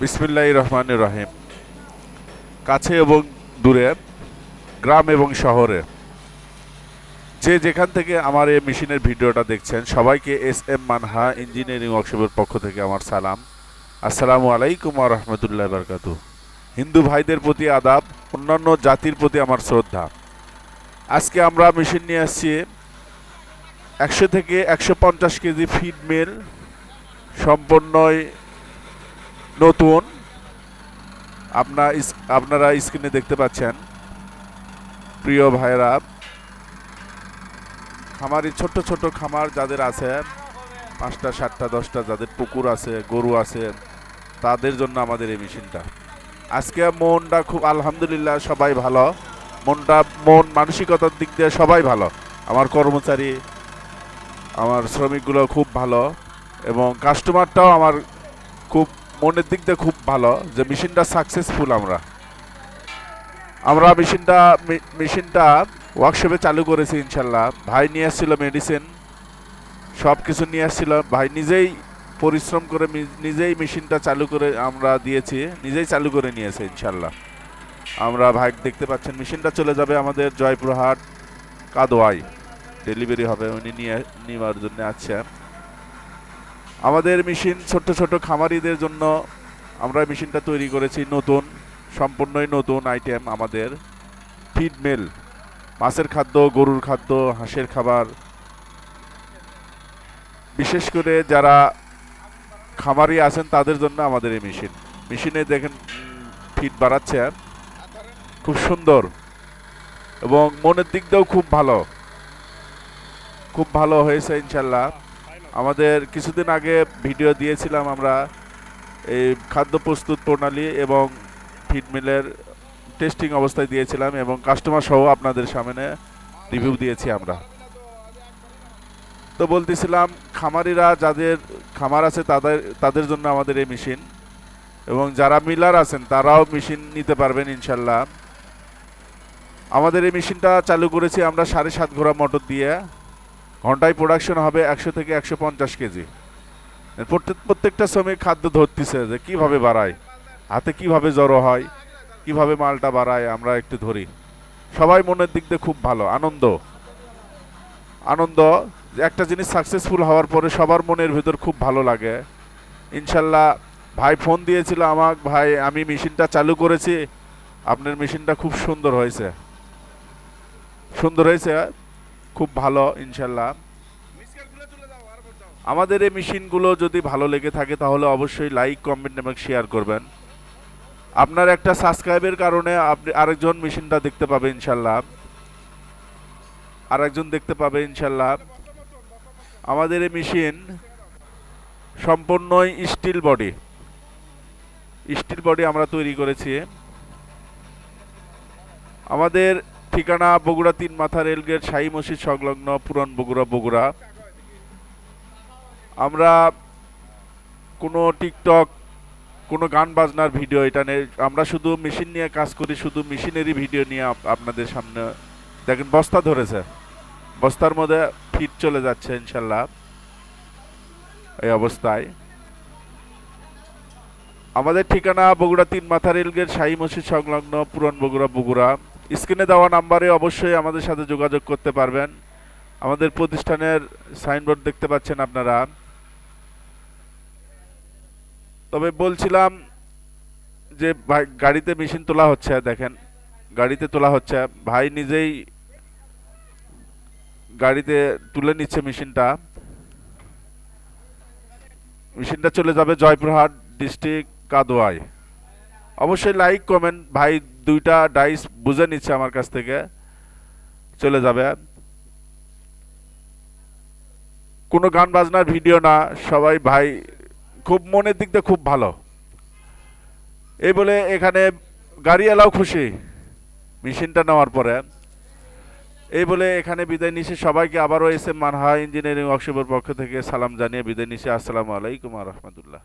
বিসমিল্লাহ রহমান রহিম। কাছে এবং দূরে, গ্রাম এবং শহরে। যে যেখান থেকে আমার এই মেশিনের ভিডিওটা দেখছেন, সবাইকে এস এম মানহা ইঞ্জিনিয়ারিং ওয়ার্কশপের পক্ষ থেকে আমার সালাম। আসসালামু আলাইকুম রহমতুল্লাহ বরকাতু হিন্দু ভাইদের প্রতি আদাব, অন্যান্য জাতির প্রতি আমার শ্রদ্ধা। আজকে আমরা মেশিন নিয়ে আসছি একশো থেকে একশো পঞ্চাশ কেজি ফিড মিল নতুন। আপনার আপনারা স্ক্রিনে দেখতে পাচ্ছেন, প্রিয় ভাইরা খামারি ছোট ছোট খামার যাদের আছে, পাঁচটা, সাতটা, দশটা যাদের পুকুর আছে, গরু আছে, তাদের জন্য আমাদের এই মেশিনটা। আজকে মনটা খুব, আলহামদুলিল্লাহ, সবাই ভালো। মনটা, মন মানসিকতার দিক দিয়ে সবাই ভালো। আমার কর্মচারী, আমার শ্রমিকগুলো খুব ভালো এবং কাস্টমারটাও আমার খুব মনের দিক দিয়ে খুব ভালো যে মেশিনটা সাকসেসফুল আমরা। আমরা মেশিনটা মেশিনটা ওয়ার্কশপে চালু করেছি ইনশাল্লাহ। ভাই নিয়ে আসছিল মেডিসিন সব কিছু নিয়ে আসছিল। ভাই নিজেই পরিশ্রম করে নিজেই মেশিনটা চালু করে আমরা দিয়েছি, নিজেই চালু করে নিয়েছে ইনশাল্লাহ। আমরা ভাই দেখতে পাচ্ছেন, মেশিনটা চলে যাবে আমাদের জয়পুরহাট কাদোয়াই। ডেলিভারি হবে, উনি নিয়ে নেওয়ার জন্য আছে আমাদের মেশিন ছোট ছোট খামারিদের জন্য আমরা মেশিনটা তৈরি করেছি, নতুন, সম্পূর্ণই নতুন আইটেম আমাদের ফিড মিল মাছের খাদ্য, গরুর খাদ্য, হাঁসের খাবার। বিশেষ করে যারা খামারি আছেন, তাদের জন্য আমাদের এই মেশিন। মেশিনে দেখেন ফিট বাড়াচ্ছে আর। খুব সুন্দর এবং মনের দিক দিয়েও খুব ভালো। খুব ভালো হয়েছে ইনশাল্লাহ। আমাদের কিছুদিন আগে ভিডিও দিয়েছিলাম আমরা এই খাদ্য প্রস্তুত প্রণালী এবং ফিডমিলের টেস্টিং অবস্থায় দিয়েছিলাম এবং কাস্টমার সহ আপনাদের সামনে রিভিউ দিয়েছি আমরা। তো বলতেছিলাম, খামারিরা যাদের খামার আছে তাদের তাদের জন্য আমাদের এই মেশিন এবং যারা মিলার আছেন তারাও মেশিন নিতে পারবেন ইনশাল্লাহ আমাদের এই মেশিনটা চালু করেছি আমরা সাড়ে সাত ঘোড়া মোটর দিয়ে। ঘন্টায় প্রোডাকশন হবে একশো থেকে একশো পঞ্চাশ কেজি। প্রত্যেক প্রত্যেকটা শ্রমিক খাদ্য ধরতেছে যে কীভাবে বাড়ায়, হাতে কীভাবে জড়ো হয়, কীভাবে মালটা বাড়ায়, আমরা একটু ধরি। সবাই মনের দিক দিয়ে খুব ভালো, আনন্দ। আনন্দ, যে একটা জিনিস সাকসেসফুল হওয়ার পরে সবার মনের ভেতর খুব ভালো লাগে। ইনশাল্লাহ, ভাই ফোন দিয়েছিল আমাকে, ভাই, আমি মেশিনটা চালু করেছি, আপনার মেশিনটা খুব সুন্দর হয়েছে। সুন্দর হয়েছে খুব ভালো ইনশাল্লাহ আমাদের এই মেশিনগুলো যদি ভালো লেগে থাকে, তাহলে অবশ্যই লাইক কমেন্ট এবং শেয়ার করবেন। আপনার একটা সাবস্ক্রাইবের কারণে আপনি আরেকজন মেশিনটা দেখতে পাবে ইনশাল্লাহ আরেকজন দেখতে পাবে ইনশাল্লাহ আমাদের এই মেশিন সম্পূর্ণই স্টিল বডি স্টিল বডি আমরা তৈরি করেছি। আমাদের ঠিকানা বগুড়া তিন মাথা রেলগেট, শাহী মসজিদ সংলগ্ন পুরন বগুড়া বগুড়া। আমরা কোনো টিকটক, কোনো গান বাজনার ভিডিও এটা আমরা শুধু মেশিন নিয়ে কাজ করি, শুধু মেশিনেরই ভিডিও নিয়ে আপনাদের সামনে। দেখেন, বস্তা ধরেছে। বস্তার মধ্যে ফিট চলে যাচ্ছে, ইনশাল্লাহ। এই অবস্থায়। আমাদের ঠিকানা বগুড়া তিন মাথা রেলগেট, শাহী মসজিদ সংলগ্ন পুরন বগুড়া বগুড়া। স্ক্রিনে দেওয়া নাম্বারে অবশ্যই আমাদের সাথে যোগাযোগ করতে পারবেন। আমাদের প্রতিষ্ঠানের সাইনবোর্ড দেখতে পাচ্ছেন আপনারা। তবে বলছিলাম যে গাড়িতে মেশিন তোলা হচ্ছে, দেখেন, গাড়িতে তোলা হচ্ছে। ভাই নিজেই গাড়িতে তুলে নিচ্ছে মেশিনটা। মেশিনটা চলে যাবে জয়পুরহাট ডিস্ট্রিক্ট কাদোয়ায়। অবশ্যই লাইক, কমেন্ট, ভাই দুইটা ডাইস বুঝে নিচ্ছে আমার কাছ থেকে। চলে যাবে। কোনো গান বাজনার ভিডিও না, সবাই ভাই, খুব মনের দিক খুব ভালো। এই বলে এখানে গাড়ি এলাও খুশি, মেশিনটা নেওয়ার পরে। এই বলে এখানে বিদায় নিশে সবাইকে আবারও এস মানহা ইঞ্জিনিয়ারিং ওয়ার্কশপের পক্ষ থেকে সালাম জানিয়ে বিদায় নিশে আসসালামু আলাইকুম রহমতুল্লাহ।